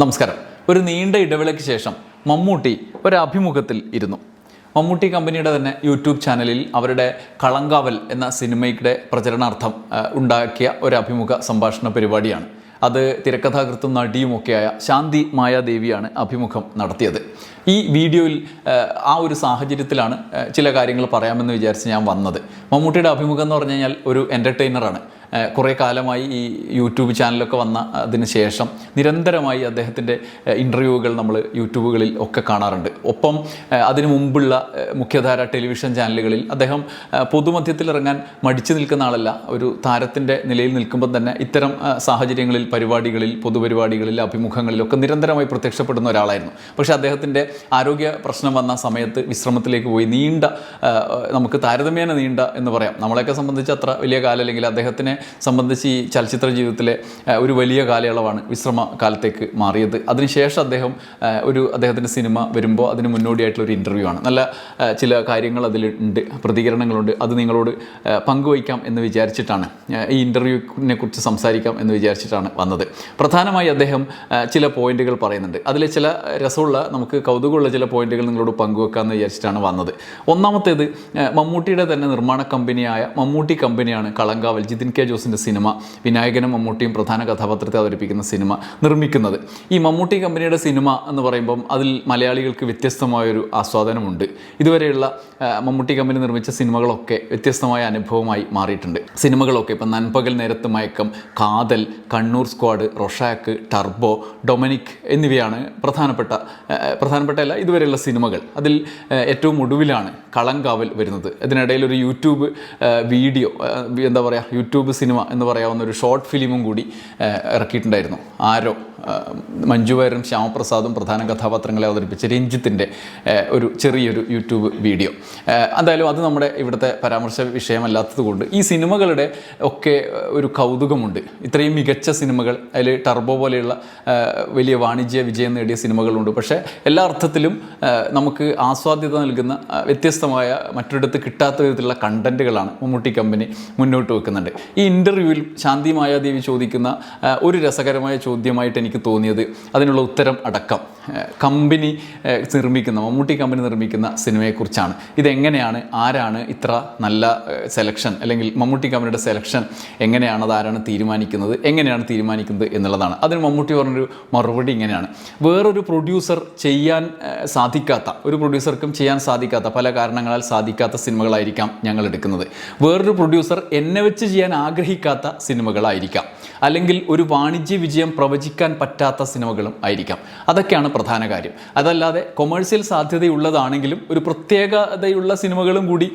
നമസ്കാരം. ഒരു നീണ്ട ഇടവേളയ്ക്ക് ശേഷം മമ്മൂട്ടി ഒരു അഭിമുഖത്തിൽ ഇരുന്നു. മമ്മൂട്ടി കമ്പനിയുടെ തന്നെ യൂട്യൂബ് ചാനലിൽ അവരുടെ കളങ്കാവൽ എന്ന സിനിമയുടെ പ്രചരണാർത്ഥം ഉണ്ടാക്കിയ ഒരു അഭിമുഖ സംഭാഷണ പരിപാടിയാണ്. അത് തിരക്കഥാകൃത്തും നടിയുമൊക്കെയായ ശാന്തി മായാദേവിയാണ് അഭിമുഖം നടത്തിയത്. ഈ വീഡിയോയിൽ ആ, ഒരു സാഹചര്യത്തിലാണ് ചില കാര്യങ്ങൾ പറയാമെന്ന് വിചാരിച്ച് ഞാൻ വന്നത്. മമ്മൂട്ടിയുടെ അഭിമുഖം എന്ന് പറഞ്ഞു കഴിഞ്ഞാൽ ഒരു എന്റർടൈനറാണ് കുറേ കാലമായി ഈ യൂട്യൂബ് ചാനലൊക്കെ വന്ന അതിന് ശേഷം നിരന്തരമായി അദ്ദേഹത്തിന്റെ ഇന്റർവ്യൂകൾ നമ്മൾ യൂട്യൂബുകളിൽ ഒക്കെ കാണാറുണ്ട്. ഒപ്പം അതിനു മുമ്പുള്ള മുഖ്യധാര ടെലിവിഷൻ ചാനലുകളിൽ അദ്ദേഹം പൊതുമധ്യത്തിൽ ഇറങ്ങാൻ മടിച്ചു നിൽക്കുന്ന ആളല്ല. ഒരു താരത്തിന്റെ നിലയിൽ നിൽക്കുമ്പോൾ തന്നെ ഇത്തരം സാഹചര്യങ്ങളിൽ പരിപാടികളിൽ പൊതുപരിപാടികളിൽ അഭിമുഖങ്ങളിലൊക്കെ നിരന്തരമായി പ്രത്യക്ഷപ്പെടുന്ന ഒരാളായിരുന്നു. പക്ഷേ അദ്ദേഹത്തിന്റെ ആരോഗ്യ പ്രശ്നം വന്ന സമയത്ത് വിശ്രമത്തിലേക്ക് പോയി നീണ്ട നമുക്ക് താരതമ്യേന നീണ്ട എന്ന് പറയാം. നമ്മളെയൊക്കെ സംബന്ധിച്ച് അത്ര വലിയ കാലം അല്ലെങ്കിൽ അദ്ദേഹത്തിനെ സംബന്ധിച്ച് ഈ ചലച്ചിത്ര ജീവിതത്തിലെ ഒരു വലിയ കാലയളവാണ് വിശ്രമ കാലത്തേക്ക് മാറിയത്. അതിനുശേഷം അദ്ദേഹം ഒരു അദ്ദേഹത്തിന്റെ സിനിമ വരുമ്പോൾ അതിന് മുന്നോടിയായിട്ടുള്ള ഒരു ഇന്റർവ്യൂ ആണ്. നല്ല ചില കാര്യങ്ങൾ അതിലുണ്ട് പ്രതികരണങ്ങളുണ്ട്. അത് നിങ്ങളോട് പങ്കുവയ്ക്കാം എന്ന് വിചാരിച്ചിട്ടാണ് ഈ ഇന്റർവ്യൂവിനെ കുറിച്ച് സംസാരിക്കാം എന്ന് വിചാരിച്ചിട്ടാണ് വന്നത്. പ്രധാനമായി അദ്ദേഹം ചില പോയിന്റുകൾ പറയുന്നുണ്ട്. അതിലെ ചില രസമുള്ള നമുക്ക് കൗതുകമുള്ള ചില പോയിന്റുകൾ നിങ്ങളോട് പങ്കുവെക്കാമെന്ന് വിചാരിച്ചിട്ടാണ് വന്നത്. ഒന്നാമത്തേത് മമ്മൂട്ടിയുടെ തന്നെ നിർമ്മാണ കമ്പനിയായ മമ്മൂട്ടി കമ്പനിയാണ് കളങ്കാവൽ ജിതിൻ കെ ജോസിന്റെ സിനിമ വിനായകനും മമ്മൂട്ടിയും പ്രധാന കഥാപാത്രത്തെ അവതരിപ്പിക്കുന്ന സിനിമ നിർമ്മിക്കുന്നത്. ഈ മമ്മൂട്ടി കമ്പനിയുടെ സിനിമ എന്ന് പറയുമ്പം അതിൽ മലയാളികൾക്ക് വ്യത്യസ്തമായൊരു ആസ്വാദനമുണ്ട്. ഇതുവരെയുള്ള മമ്മൂട്ടി കമ്പനി നിർമ്മിച്ച സിനിമകളൊക്കെ വ്യത്യസ്തമായ അനുഭവമായി മാറിയിട്ടുണ്ട്. സിനിമകളൊക്കെ ഇപ്പം Nanpakal Nerathu Mayakkam Kaathal Kannur squad Rorschach Turbo Dominic എന്നിവയാണ് പ്രധാനപ്പെട്ട പ്രധാനപ്പെട്ട അല്ല ഇതുവരെയുള്ള സിനിമകൾ. അതിൽ ഏറ്റവും ഒടുവിലാണ് കളങ്കാവൽ വരുന്നത്. ഇതിനിടയിൽ ഒരു യൂട്യൂബ് വീഡിയോ എന്താ പറയുക യൂട്യൂബ് സിനിമ എന്ന് പറയാവുന്ന ഒരു ഷോർട്ട് ഫിലിമും കൂടി ഇറക്കിയിട്ടുണ്ടായിരുന്നു. ആരോ. മഞ്ജു ശ്യാമപ്രസാദും പ്രധാന കഥാപാത്രങ്ങളെ അവതരിപ്പിച്ച രഞ്ജിത്തിന്റെ ഒരു ചെറിയൊരു യൂട്യൂബ് വീഡിയോ. എന്തായാലും അത് നമ്മുടെ ഇവിടുത്തെ പരാമർശ വിഷയമല്ലാത്തത് കൊണ്ട് ഈ സിനിമകളുടെ ഒക്കെ ഒരു കൗതുകമുണ്ട്. ഇത്രയും മികച്ച സിനിമകൾ അതിൽ ടർബോ പോലെയുള്ള വലിയ വാണിജ്യ വിജയം നേടിയ സിനിമകളുണ്ട്. പക്ഷേ എല്ലാ അർത്ഥത്തിലും നമുക്ക് ആസ്വാദ്യത നൽകുന്ന വ്യത്യസ്തമായ മറ്റൊരിടത്ത് കിട്ടാത്ത വിധത്തിലുള്ള കണ്ടന്റുകളാണ് മമ്മൂട്ടി കമ്പനി മുന്നോട്ട് വെക്കുന്നുണ്ട്. ഈ ഇന്റർവ്യൂവിൽ ശാന്തി മായാദേവി ചോദിക്കുന്ന ഒരു രസകരമായ ചോദ്യമായിട്ട് എനിക്ക് തോന്നിയത് അതിനുള്ള ഉത്തരം അടക്കം. കമ്പനി നിർമ്മിക്കുന്ന മമ്മൂട്ടി കമ്പനി നിർമ്മിക്കുന്ന സിനിമയെക്കുറിച്ചാണ്. ഇതെങ്ങനെയാണ് ആരാണ് ഇത്ര നല്ല സെലക്ഷൻ അല്ലെങ്കിൽ മമ്മൂട്ടി കമ്പനിയുടെ സെലക്ഷൻ എങ്ങനെയാണ് ആരാണ് തീരുമാനിക്കുന്നത് എങ്ങനെയാണ് തീരുമാനിക്കുന്നത് എന്നുള്ളതാണ്. അതിന് മമ്മൂട്ടി പറഞ്ഞൊരു മറുപടി ഇങ്ങനെയാണ്. വേറൊരു പ്രൊഡ്യൂസർ ചെയ്യാൻ സാധിക്കാത്ത ഒരു പ്രൊഡ്യൂസർക്കും ചെയ്യാൻ സാധിക്കാത്ത പല കാരണങ്ങളാൽ സാധിക്കാത്ത സിനിമകളായിരിക്കാം ഞങ്ങൾ എടുക്കുന്നത്. വേറൊരു പ്രൊഡ്യൂസർ എന്നെ വെച്ച് ചെയ്യാൻ ആഗ്രഹിക്കാത്ത സിനിമകളായിരിക്കാം. അല്ലെങ്കിൽ ഒരു വാണിജ്യ വിജയം പ്രവചിക്കാൻ പറ്റാത്ത സിനിമകളും ആയിരിക്കാം. അതൊക്കെയാണ് പ്രധാന കാര്യം. അതല്ലാതെ കൊമേഴ്സ്യൽ സാധ്യതയുള്ളതാണെങ്കിലും ഒരു പ്രത്യേകതയുള്ള സിനിമകളും കൂടി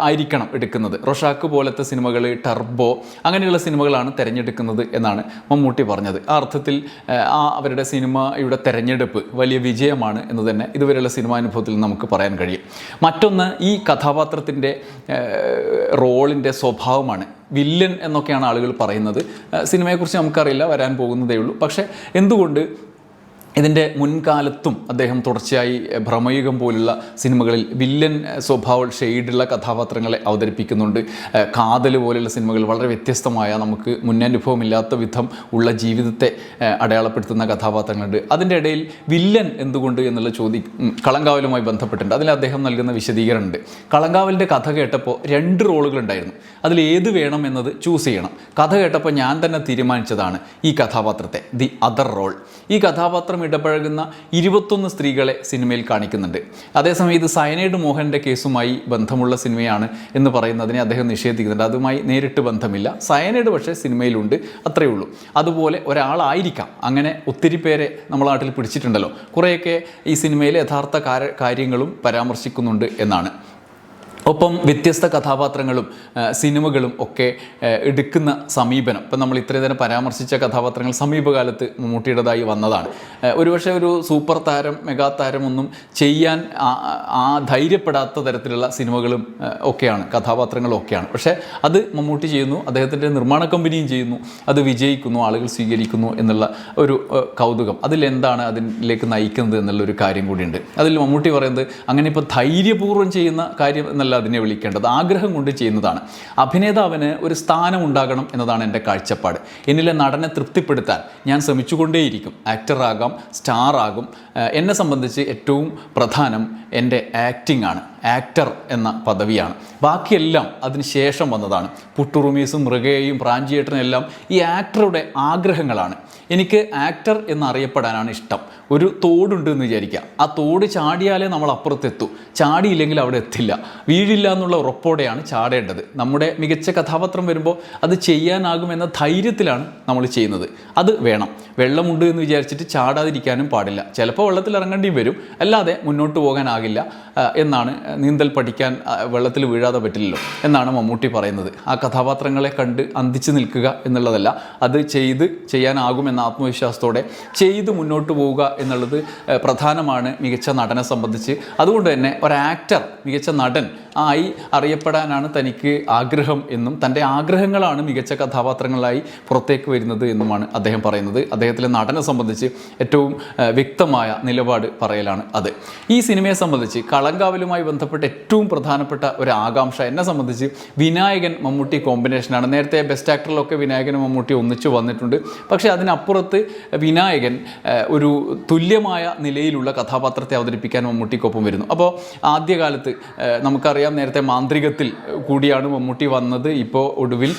ആയിരിക്കണം എടുക്കുന്നത്. റൊഷാക്ക് പോലത്തെ സിനിമകൾ ടർബോ അങ്ങനെയുള്ള സിനിമകളാണ് തിരഞ്ഞെടുക്കുന്നത് എന്നാണ് മമ്മൂട്ടി പറഞ്ഞത്. ആ അർത്ഥത്തിൽ ആ അവരുടെ സിനിമയുടെ തിരഞ്ഞെടുപ്പ് വലിയ വിജയമാണ് എന്ന് തന്നെ ഇതുവരെയുള്ള സിനിമാനുഭവത്തിൽ നമുക്ക് പറയാൻ കഴിയും. മറ്റൊന്ന് ഈ കഥാപാത്രത്തിന്റെ റോളിന്റെ സ്വഭാവമാണ്. വില്ലൻ എന്നൊക്കെയാണ് ആളുകൾ പറയുന്നത്. സിനിമയെക്കുറിച്ച് നമുക്കറിയില്ല വരാൻ പോകുന്നതേ ഉള്ളൂ. പക്ഷേ എന്തുകൊണ്ട് ഇതിന്റെ മുൻകാലത്തും അദ്ദേഹം തുടർച്ചയായി ഭ്രമയുഗം പോലുള്ള സിനിമകളിൽ വില്ലൻ സ്വഭാവ ഷെയ്ഡുള്ള കഥാപാത്രങ്ങളെ അവതരിപ്പിക്കുന്നുണ്ട്. കാതൽ പോലെയുള്ള സിനിമകൾ വളരെ വ്യത്യസ്തമായ നമുക്ക് മുന്നനുഭവമില്ലാത്ത വിധം ഉള്ള ജീവിതത്തെ അടയാളപ്പെടുത്തുന്ന കഥാപാത്രങ്ങളുണ്ട്. അതിന്റെ ഇടയിൽ വില്ലൻ എന്തുകൊണ്ട് എന്നുള്ള ചോദ്യം കളങ്കാവലുമായി ബന്ധപ്പെട്ടിട്ടുണ്ട്. അതിൽ അദ്ദേഹം നൽകുന്ന വിശദീകരണമുണ്ട്. കളങ്കാവലിന്റെ കഥ കേട്ടപ്പോൾ രണ്ട് റോളുകളുണ്ടായിരുന്നു അതിൽ ഏത് വേണം എന്നത് ചൂസ് ചെയ്യണം. കഥ കേട്ടപ്പോൾ ഞാൻ തന്നെ തീരുമാനിച്ചതാണ് ഈ കഥാപാത്രത്തെ ദി അതർ റോൾ. ഈ കഥാപാത്രം ഇടപഴകുന്ന ഇരുപത്തൊന്ന് സ്ത്രീകളെ സിനിമയിൽ കാണിക്കുന്നുണ്ട്. അതേസമയം ഇത് സയനൈഡ് മോഹന്റെ കേസുമായി ബന്ധമുള്ള സിനിമയാണ് എന്ന് പറയുന്നതിനെ അദ്ദേഹം നിഷേധിക്കുന്നുണ്ട്. അതുമായി നേരിട്ട് ബന്ധമില്ല. സയനൈഡ് പക്ഷേ സിനിമയിലുണ്ട്. അത്രയേ ഉള്ളൂ. അതുപോലെ ഒരാളായിരിക്കാം. അങ്ങനെ ഒത്തിരി പേരെ നമ്മളെ നാട്ടിൽ പിടിച്ചിട്ടുണ്ടല്ലോ. കുറേയൊക്കെ ഈ സിനിമയിലെ യഥാർത്ഥ കാര്യങ്ങളും പരാമർശിക്കുന്നുണ്ട് എന്നാണ്. ഒപ്പം വ്യത്യസ്ത കഥാപാത്രങ്ങളും സിനിമകളും ഒക്കെ എടുക്കുന്ന സമീപനം. ഇപ്പം നമ്മൾ ഇത്രയും തന്നെ പരാമർശിച്ച കഥാപാത്രങ്ങൾ സമീപകാലത്ത് മമ്മൂട്ടിയുടേതായി വന്നതാണ്. ഒരുപക്ഷെ ഒരു സൂപ്പർ താരം മെഗാ താരം ഒന്നും ചെയ്യാൻ ആ- ധൈര്യപ്പെടാത്ത തരത്തിലുള്ള സിനിമകളും ഒക്കെയാണ് കഥാപാത്രങ്ങളും ഒക്കെയാണ്. പക്ഷേ അത് മമ്മൂട്ടി ചെയ്യുന്നു അദ്ദേഹത്തിന്റെ നിർമ്മാണ കമ്പനിയും ചെയ്യുന്നു അത് വിജയിക്കുന്നു ആളുകൾ സ്വീകരിക്കുന്നു എന്നുള്ള ഒരു കൗതുകം. അതിലെന്താണ് അതിലേക്ക് നയിക്കുന്നത് എന്നുള്ളൊരു കാര്യം കൂടിയുണ്ട്. അതിൽ മമ്മൂട്ടി പറയുന്നത് അങ്ങനെ ഇപ്പോൾ ധൈര്യപൂർവം ചെയ്യുന്ന കാര്യം എന്നല്ല അതിനെ വിളിക്കേണ്ടത് ആഗ്രഹം കൊണ്ട് ചെയ്യുന്നതാണ്. അഭിനേതാവിന് ഒരു സ്ഥാനം ഉണ്ടാകണം എന്നതാണ് എന്റെ കാഴ്ചപ്പാട്. എന്നിലെ നടനെ തൃപ്തിപ്പെടുത്താൻ ഞാൻ ശ്രമിച്ചുകൊണ്ടേയിരിക്കും. ആക്ടറാകാം സ്റ്റാർ ആകും. എന്നെ സംബന്ധിച്ച് ഏറ്റവും പ്രധാനം എന്റെ ആക്ടിംഗ് ആണ്. ആക്ടർ എന്ന പദവിയാണ്. ബാക്കിയെല്ലാം അതിന് ശേഷം വന്നതാണ്. പുട്ടുറുമീസും മൃഗയെയും പ്രാഞ്ചിയേട്ടനും എല്ലാം ഈ ആക്ടറുടെ ആഗ്രഹങ്ങളാണ്. എനിക്ക് ആക്ടർ എന്നറിയപ്പെടാനാണ് ഇഷ്ടം. ഒരു തോടുണ്ട് എന്ന് വിചാരിക്കുക. ആ തോട് ചാടിയാലേ നമ്മൾ അപ്പുറത്തെത്തൂ. ചാടിയില്ലെങ്കിൽ അവിടെ എത്തില്ല. വീഴില്ല എന്നുള്ള ഉറപ്പോടെയാണ് ചാടേണ്ടത്. നമ്മുടെ മികച്ച കഥാപാത്രം വരുമ്പോൾ അത് ചെയ്യാനാകുമെന്ന ധൈര്യത്തിലാണ് നമ്മൾ ചെയ്യുന്നത്. അത് വേണം. വെള്ളമുണ്ട് എന്ന് വിചാരിച്ചിട്ട് ചാടാതിരിക്കാനും പാടില്ല. ചിലപ്പോൾ വെള്ളത്തിൽ ഇറങ്ങേണ്ടിയും വരും. അല്ലാതെ മുന്നോട്ട് പോകാനാകില്ല എന്നാണ് നീന്തൽ പഠിക്കാൻ വെള്ളത്തിൽ വീഴാതെ പറ്റില്ലല്ലോ എന്നാണ് മമ്മൂട്ടി പറയുന്നത്. ആ കഥാപാത്രങ്ങളെ കണ്ട് അന്തിച്ചു നിൽക്കുക എന്നുള്ളതല്ല അത് ചെയ്ത് ചെയ്യാനാകുമെന്ന ആത്മവിശ്വാസത്തോടെ ചെയ്ത് മുന്നോട്ട് പോവുക എന്നുള്ളത് പ്രധാനമാണ് മികച്ച നടനെ സംബന്ധിച്ച്. അതുകൊണ്ട് തന്നെ ഒരു ആക്ടർ മികച്ച നടൻ ആയി അറിയപ്പെടാനാണ് തനിക്ക് ആഗ്രഹം എന്നും തന്റെ ആഗ്രഹങ്ങളാണ് മികച്ച കഥാപാത്രങ്ങളായി പുറത്തേക്ക് വരുന്നത് എന്നുമാണ് അദ്ദേഹം പറയുന്നത്. അദ്ദേഹത്തിലെ നടനെ സംബന്ധിച്ച് ഏറ്റവും വ്യക്തമായ നിലപാട് പറയലാണ് അത്. ഈ സിനിമയെ സംബന്ധിച്ച് കളങ്കാവലുമായി ബന്ധപ്പെട്ട് ഏറ്റവും പ്രധാനപ്പെട്ട ഒരു ആകാംക്ഷ എന്നെ സംബന്ധിച്ച് വിനായകൻ മമ്മൂട്ടി കോമ്പിനേഷനാണ് നേരത്തെ ബെസ്റ്റ് ആക്ടറിലൊക്കെ വിനായകനും മമ്മൂട്ടി ഒന്നിച്ചു വന്നിട്ടുണ്ട്. പക്ഷേ അതിനപ്പുറത്ത് വിനായകൻ ഒരു തുല്യമായ നിലയിലുള്ള കഥാപാത്രത്തെ അവതരിപ്പിക്കാൻ മമ്മൂട്ടിക്കൊപ്പം വരുന്നു. അപ്പോൾ ആദ്യകാലത്ത് ഏഹ്, നമുക്കറിയാം നേരത്തെ മാന്ത്രികത്തിൽ കൂടിയാണ് മമ്മൂട്ടി വന്നത്. ഇപ്പോൾ ഒടുവിൽ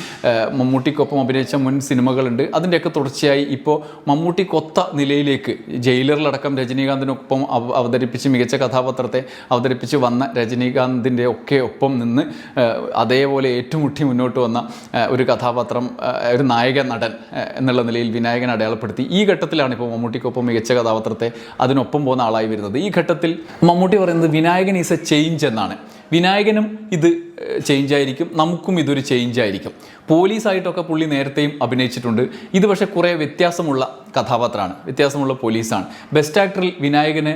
മമ്മൂട്ടിക്കൊപ്പം അഭിനയിച്ച മുൻ സിനിമകളുണ്ട്. അതിന്റെയൊക്കെ തുടർച്ചയായി ഇപ്പോൾ മമ്മൂട്ടി കൊത്ത നിലയിലേക്ക് ജയിലറിലടക്കം രജനീകാന്തിനൊപ്പം അവ- അവതരിപ്പിച്ച് മികച്ച കഥാപാത്രത്തെ അവതരിപ്പിച്ച് വന്ന രജനീകാന്തിന്റെ ഒക്കെ ഒപ്പം നിന്ന് അതേപോലെ ഏറ്റുമുട്ടി മുന്നോട്ട് വന്ന ഒരു കഥാപാത്രം ഒരു നായക നടൻ എന്നുള്ള നിലയിൽ വിനായകൻ അടയാളപ്പെടുത്തി. ഈ ഘട്ടത്തിലാണ് ഇപ്പോൾ മമ്മൂട്ടിക്കൊപ്പം മികച്ച കഥാപാത്രത്തെ അതിനൊപ്പം പോകുന്ന ആളായി വരുന്നത്. ഈ ഘട്ടത്തിൽ മമ്മൂട്ടി പറയുന്നത് വിനായകൻ ഈസ് എ ചേഞ്ച് എന്നാണ്. വിനായകനും ഇത് ചേഞ്ച് ആയിരിക്കും. നമുക്കും ഇതൊരു ചേഞ്ച് ആയിരിക്കും. പോലീസായിട്ടൊക്കെ പുള്ളി നേരത്തെയും അഭിനയിച്ചിട്ടുണ്ട്. ഇത് പക്ഷേ കുറേ വ്യത്യാസമുള്ള കഥാപാത്രമാണ്. വ്യത്യാസമുള്ള പോലീസാണ്. ബെസ്റ്റ് ആക്ടറിൽ വിനായകന്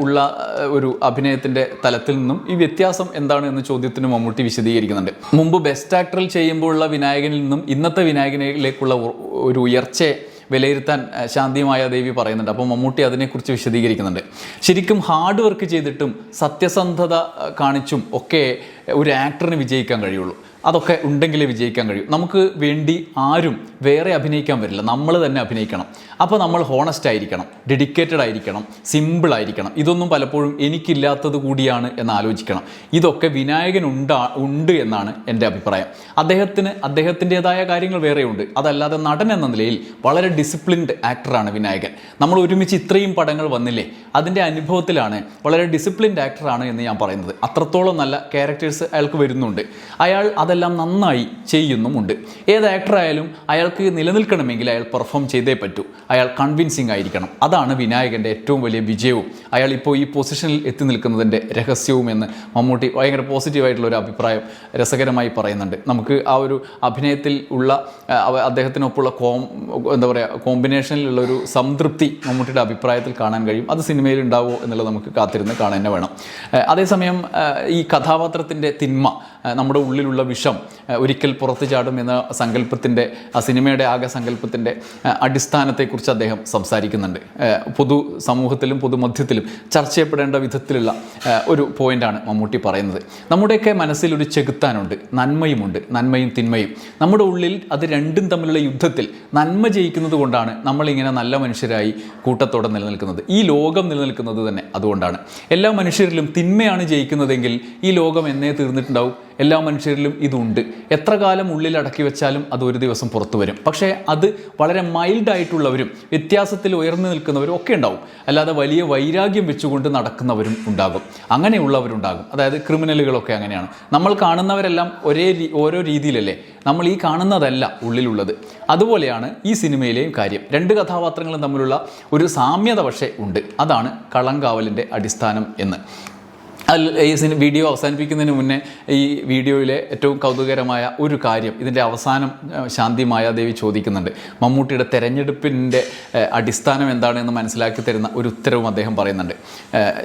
ഉള്ള ഒരു അഭിനയത്തിന്റെ തലത്തിൽ നിന്നും ഈ വ്യത്യാസം എന്താണ് എന്ന ചോദ്യത്തിന് മമ്മൂട്ടി വിശദീകരിക്കുന്നുണ്ട്. മുമ്പ് ബെസ്റ്റ് ആക്ടറിൽ ചെയ്യുമ്പോഴുള്ള വിനായകനിൽ നിന്നും ഇന്നത്തെ വിനായകനിലേക്കുള്ള ഒരു ഉയർച്ചയെ വിലയിരുത്താൻ ശാന്തിമായ ദേവി പറയുന്നുണ്ട്. അപ്പോൾ മമ്മൂട്ടി അതിനെക്കുറിച്ച് വിശദീകരിക്കുന്നുണ്ട്. ശരിക്കും ഹാർഡ് വർക്ക് ചെയ്തിട്ടും സത്യസന്ധത കാണിച്ചും ഒക്കെ ഒരു ആക്ടറിന് വിജയിക്കാൻ കഴിയുള്ളൂ. അതൊക്കെ ഉണ്ടെങ്കിലേ വിജയിക്കാൻ കഴിയും. നമുക്ക് വേണ്ടി ആരും വേറെ അഭിനയിക്കാൻ വരില്ല. നമ്മൾ തന്നെ അഭിനയിക്കണം. അപ്പോൾ നമ്മൾ ഹോണസ്റ്റ് ആയിരിക്കണം ഡെഡിക്കേറ്റഡ് ആയിരിക്കണം സിമ്പിൾ ആയിരിക്കണം. ഇതൊന്നും പലപ്പോഴും എനിക്കില്ലാത്തത് കൂടിയാണ് എന്ന് ആലോചിക്കണം. ഇതൊക്കെ വിനായകൻ ഉണ്ടാ ഉണ്ട് എന്നാണ് എന്റെ അഭിപ്രായം. അദ്ദേഹത്തിന് അദ്ദേഹത്തിന്റെതായ കാര്യങ്ങൾ വേറെയുണ്ട്. അതല്ലാതെ നടൻ എന്ന നിലയിൽ വളരെ ഡിസിപ്ലിൻഡ് ആക്ടറാണ് വിനായകൻ. നമ്മൾ ഒരുമിച്ച് ഇത്രയും പടങ്ങൾ വന്നില്ലേ? അതിന്റെ അനുഭവത്തിലാണ് വളരെ ഡിസിപ്ലിൻഡ് ആക്ടറാണ് എന്ന് ഞാൻ പറയുന്നത്. അത്രത്തോളം നല്ല ക്യാരക്ടേഴ്സ് അയാൾക്ക് വരുന്നുണ്ട്. അയാൾ അതെല്ലാം നന്നായി ചെയ്യുന്നുമുണ്ട്. ഏത് ആക്ടറായാലും അയാൾക്ക് നിലനിൽക്കണമെങ്കിൽ അയാൾ പെർഫോം ചെയ്തേ പറ്റൂ. അയാൾ കൺവിൻസിങ് ആയിരിക്കണം. അതാണ് വിനായകന്റെ ഏറ്റവും വലിയ വിജയവും. അയാൾ ഇപ്പോൾ ഈ പൊസിഷനിൽ എത്തി നിൽക്കുന്നതിന്റെ രഹസ്യവും എന്ന് മമ്മൂട്ടി ഭയങ്കര പോസിറ്റീവായിട്ടുള്ള ഒരു അഭിപ്രായം രസകരമായി പറയുന്നുണ്ട്. നമുക്ക് ആ ഒരു അഭിനയത്തിൽ ഉള്ള അദ്ദേഹത്തിനൊപ്പമുള്ള കോം എന്താ പറയുക കോമ്പിനേഷനിലുള്ള ഒരു സംതൃപ്തി മമ്മൂട്ടിയുടെ അഭിപ്രായത്തിൽ കാണാൻ കഴിയും. അത് സിനിമയിൽ ഉണ്ടാവുമോ എന്നുള്ളത് നമുക്ക് കാത്തിരുന്ന് കാണാൻ തന്നെ വേണം അതേസമയം ഈ കഥാപാത്രത്തിന്റെ തിന്മ നമ്മുടെ ഉള്ളിലുള്ള വിഷം ഒരിക്കൽ പുറത്തു ചാടും എന്ന സങ്കല്പത്തിന്റെ ആ സിനിമയുടെ ആകെ സങ്കല്പത്തിന്റെ അടിസ്ഥാനത്തെക്കുറിച്ച് അദ്ദേഹം സംസാരിക്കുന്നുണ്ട്. പൊതു സമൂഹത്തിലും പൊതുമധ്യത്തിലും ചർച്ച ചെയ്യപ്പെടേണ്ട വിധത്തിലുള്ള ഒരു പോയിന്റാണ് മമ്മൂട്ടി പറയുന്നത്. നമ്മുടെയൊക്കെ മനസ്സിൽ ഒരു ചെകുത്താനുണ്ട് നന്മയുമുണ്ട് നന്മയും തിന്മയും. നമ്മുടെ ഉള്ളിൽ അത് രണ്ടും തമ്മിലുള്ള യുദ്ധത്തിൽ നന്മ ജയിക്കുന്നത് കൊണ്ടാണ് നമ്മളിങ്ങനെ നല്ല മനുഷ്യരായി കൂട്ടത്തോടെ നിലനിൽക്കുന്നത്. ഈ ലോകം നിലനിൽക്കുന്നത് തന്നെ അതുകൊണ്ടാണ്. എല്ലാ മനുഷ്യരിലും തിന്മയാണ് ജയിക്കുന്നതെങ്കിൽ ഈ ലോകം എന്നേ തീർന്നിട്ടുണ്ടാവും. എല്ലാ മനുഷ്യരിലും ഇതുണ്ട്. എത്ര കാലം ഉള്ളിൽ അടക്കി വെച്ചാലും അത് ഒരു ദിവസം പുറത്തു വരും. പക്ഷേ അത് വളരെ മൈൽഡ് ആയിട്ടുള്ളവരും വ്യത്യാസത്തിൽ ഉയർന്നു നിൽക്കുന്നവരും ഒക്കെ ഉണ്ടാവും. അല്ലാതെ വലിയ വൈരാഗ്യം വെച്ചുകൊണ്ട് നടക്കുന്നവരും ഉണ്ടാകും. അങ്ങനെയുള്ളവരുണ്ടാകും. അതായത് ക്രിമിനലുകളൊക്കെ അങ്ങനെയാണ്. നമ്മൾ കാണുന്നവരെല്ലാം ഒരേ ഓരോ രീതിയിലല്ലേ? നമ്മൾ ഈ കാണുന്നതല്ല ഉള്ളിലുള്ളത്. അതുപോലെയാണ് ഈ സിനിമയിലെയും കാര്യം. രണ്ട് കഥാപാത്രങ്ങളും തമ്മിലുള്ള ഒരു സാമ്യത പക്ഷേ ഉണ്ട്. അതാണ് കളങ്കാവലിന്റെ അടിസ്ഥാനം എന്ന്. അതിൽ ഈ വീഡിയോ അവസാനിപ്പിക്കുന്നതിന് മുന്നേ ഈ വീഡിയോയിലെ ഏറ്റവും കൗതുകരമായ ഒരു കാര്യം ഇതിന്റെ അവസാനം ശാന്തി മായാദേവി ചോദിക്കുന്നുണ്ട് മമ്മൂട്ടിയുടെ തെരഞ്ഞെടുപ്പിന്റെ അടിസ്ഥാനം എന്താണെന്ന് മനസ്സിലാക്കി തരുന്ന ഒരു ഉത്തരവും അദ്ദേഹം പറയുന്നുണ്ട്.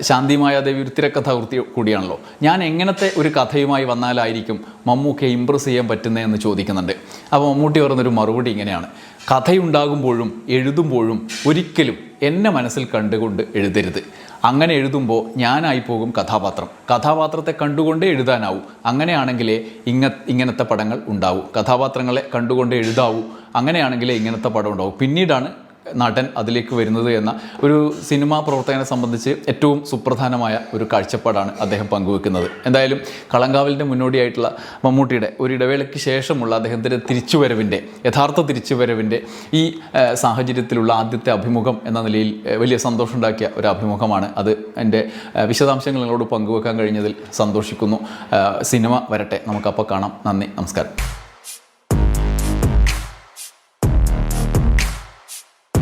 ശാന്തി മായാദേവി ഒരു തിരക്കഥാകൃത്തി കൂടിയാണല്ലോ. ഞാൻ എങ്ങനത്തെ ഒരു കഥയുമായി വന്നാലായിരിക്കും മമ്മൂക്കയെ ഇമ്പ്രസ് ചെയ്യാൻ പറ്റുന്നതെന്ന് ചോദിക്കുന്നുണ്ട്. അപ്പോൾ മമ്മൂട്ടി പറഞ്ഞൊരു മറുപടി ഇങ്ങനെയാണ്. കഥയുണ്ടാകുമ്പോഴും എഴുതുമ്പോഴും ഒരിക്കലും എന്നെ മനസ്സിൽ കണ്ടുകൊണ്ട് എഴുതരുത്. അങ്ങനെ എഴുതുമ്പോൾ ഞാനായി പോകും കഥാപാത്രം. കഥാപാത്രത്തെ കണ്ടുകൊണ്ടേ എഴുതാനാവൂ. അങ്ങനെയാണെങ്കിലേ ഇങ്ങ ഇങ്ങനത്തെ പടങ്ങൾ ഉണ്ടാവൂ. കഥാപാത്രങ്ങളെ കണ്ടുകൊണ്ടേ എഴുതാവൂ. അങ്ങനെയാണെങ്കിലേ ഇങ്ങനത്തെ പടം ഉണ്ടാവും. പിന്നീടാണ് നടൻ അതിലേക്ക് വരുന്നത് എന്ന ഒരു സിനിമാ പ്രവർത്തകനെ സംബന്ധിച്ച് ഏറ്റവും സുപ്രധാനമായ ഒരു കാഴ്ചപ്പാടാണ് അദ്ദേഹം പങ്കുവെക്കുന്നത്. എന്തായാലും കളങ്കാവലിന്റെ മുന്നോടിയായിട്ടുള്ള മമ്മൂട്ടിയുടെ ഒരു ഇടവേളയ്ക്ക് ശേഷമുള്ള അദ്ദേഹത്തിന്റെ തിരിച്ചുവരവിന്റെ യഥാർത്ഥ തിരിച്ചുവരവിന്റെ ഈ സാഹചര്യത്തിലുള്ള ആദ്യത്തെ അഭിമുഖം എന്ന നിലയിൽ വലിയ സന്തോഷമുണ്ടാക്കിയ ഒരു അഭിമുഖമാണ് അത്. എന്റെ വിശദാംശങ്ങൾ നിങ്ങളോട് പങ്കുവെക്കാൻ കഴിഞ്ഞതിൽ സന്തോഷിക്കുന്നു. സിനിമ വരട്ടെ. നമുക്കപ്പോൾ കാണാം. നന്ദി. നമസ്കാരം.